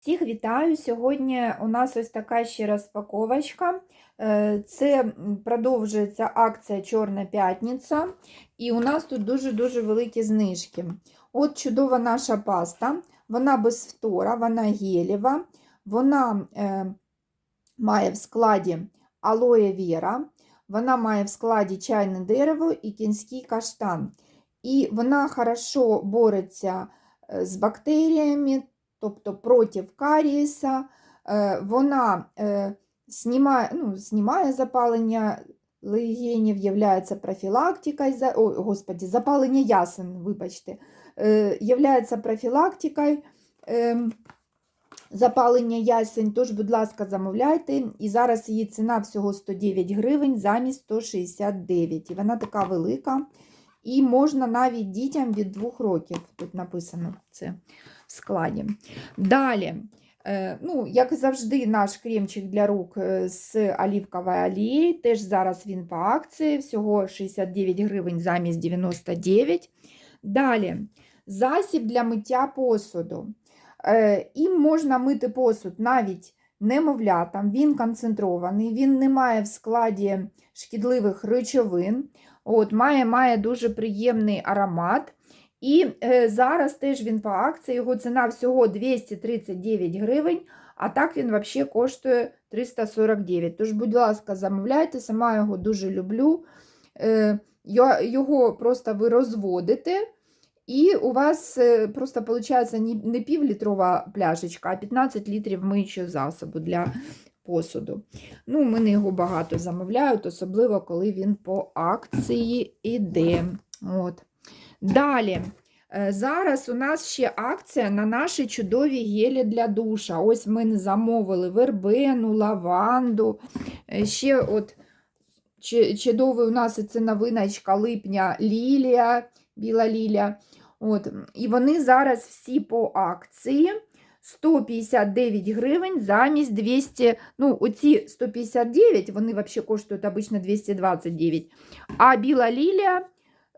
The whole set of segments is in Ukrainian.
Всіх вітаю! Сьогодні у нас ось така ще розпаковочка. Е, Це продовжується акція Чорна п'ятниця, і у нас тут дуже-дуже великі знижки. От чудова наша паста, вона без фтора, вона гелєва, вона е, має в складі алоє віра, вона має в складі чайне дерево і кінський каштан. І вона хорошо бореться е, з бактеріями, тобто проти карієса, е, вона е, знімає, ну, знімає запалення легенів, є профілактикою, о, господі, запалення ясен, вибачте, е, являється профілактикою ем, запалення ясень, тож, будь ласка, замовляйте. І зараз її ціна всього 109 гривень замість 169. І вона така велика. І можна навіть дітям від 2 років. Тут написано це в складі. Далі, е, ну, як завжди, наш кремчик для рук е, з олівковою олією. Теж зараз він по акції, всього 69 гривень замість 99. Далі, засіб для миття посуду. Е, Їм можна мити посуд навіть немовлятам, він концентрований, він не має в складі шкідливих речовин. От, має, має дуже приємний аромат. І е, зараз теж він по акції, його ціна всього 239 гривень, а так він взагалі коштує 349. Тож, будь ласка, замовляйте, сама його дуже люблю. Е, його просто ви розводите, і у вас е, просто виходить не півлітрова пляшечка, а 15 літрів миючого засобу для посуду. Ну, мене його багато замовляють, особливо коли він по акції іде. От. Далі. е, Зараз у нас ще акція на наші чудові гелі для душа. Ось ми замовили вербену, лаванду. е, Ще от чудовий у нас це новиночка липня лілія, біла лілія. От. І вони зараз всі по акції. 159 гривень замість 200, ну, оці 159, вони взагалі коштують обично 229, а біла лілія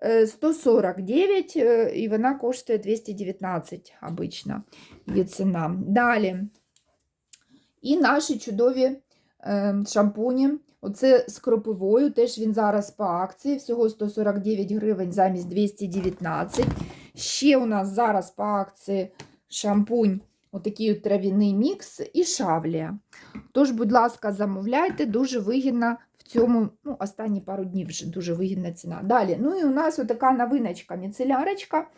е, 149, е, і вона коштує 219 обично, є ціна. Далі. І наші чудові е, шампуні. Оце з кропивою, теж він зараз по акції, всього 149 гривень замість 219. Ще у нас зараз по акції шампунь Отакий от трав'яний мікс і шавлія. Тож, будь ласка, замовляйте, дуже вигідна в цьому, ну, останні пару днів вже дуже вигідна ціна. Далі, ну і у нас отака новиночка, міцелярочка.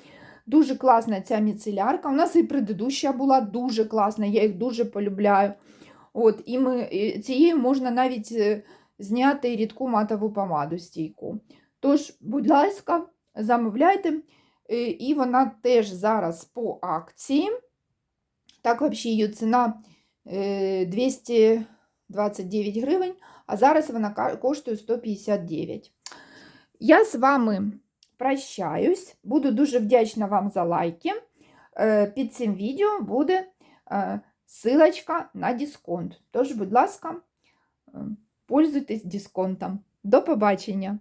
Дуже класна ця міцелярка. У нас і предыдуща була дуже класна, я їх дуже полюбляю. От, і ми, цією можна навіть е, зняти рідку матову помаду стійку. Тож, будь ласка, замовляйте. Е, І вона теж зараз по акції. Так, взагалі, її ціна е, 229 гривень, а зараз вона коштує 159. Я з вами прощаюсь. Буду дуже вдячна вам за лайки. Е, Під цим відео буде е, силочка на дисконт. Тож, будь ласка, е, пользуйтесь дисконтом. До побачення!